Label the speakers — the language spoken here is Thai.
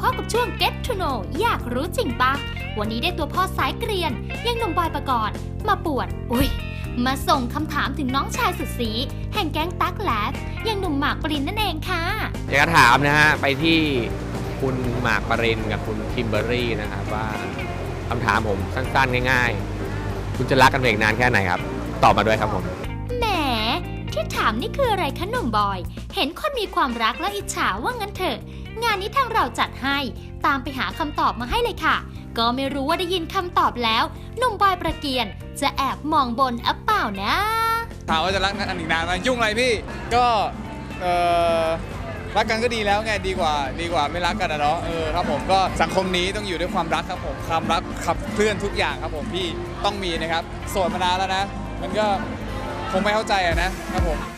Speaker 1: เข้ากับช่วง Get to Know อยากรู้จริงปะ วันนี้ได้ตัวพ่อสายเกรียน ยังหนุ่มบอยประกรณ์มาปวด อุ้ย มาส่งคำถามถึงน้องชายสุดสี แห่งแก๊งตั๊กแลบยังหนุ่มหมากปรินนั่นเองค่ะ
Speaker 2: อยากจะถามนะฮะ ไปที่คุณหมากปรินกับคุณคิมเบอรรี่นะครับว่าคำถามผมสั้นๆ ง่ายๆ คุณจะรักกันไปอีกนานแค่ไหนครับ ตอบมาด้วยครับผม
Speaker 1: ถามนี่คืออะไรคะหนุ่มบอย เห็นคนมีความรักแล้วอิจฉาว่างั้นเถอะ งานนี้ทางเราจัดให้ ตามไปหาคำตอบมาให้เลยค่ะ ก็ไม่รู้ว่าได้ยินคำตอบแล้วหนุ่มบอยประเกียน จะแอบมองบนอัเปล่านะ
Speaker 3: ถามว่าจะรักกันอีกนานไหมยุ่งอะไรพี่ ก็เออรักกันก็ดีแล้วไงดีกว่า ดีกว่าไม่รักกันนะเนาะเออครับผมก็สังคมนี้ต้องอยู่ด้วยความรักครับผมความรักขับเคลื่อนทุกอย่างครับผมพี่ต้องมีนะครับโสดมานานแล้วนะ มันก็ งไม่เข้าใจอะนะครับผม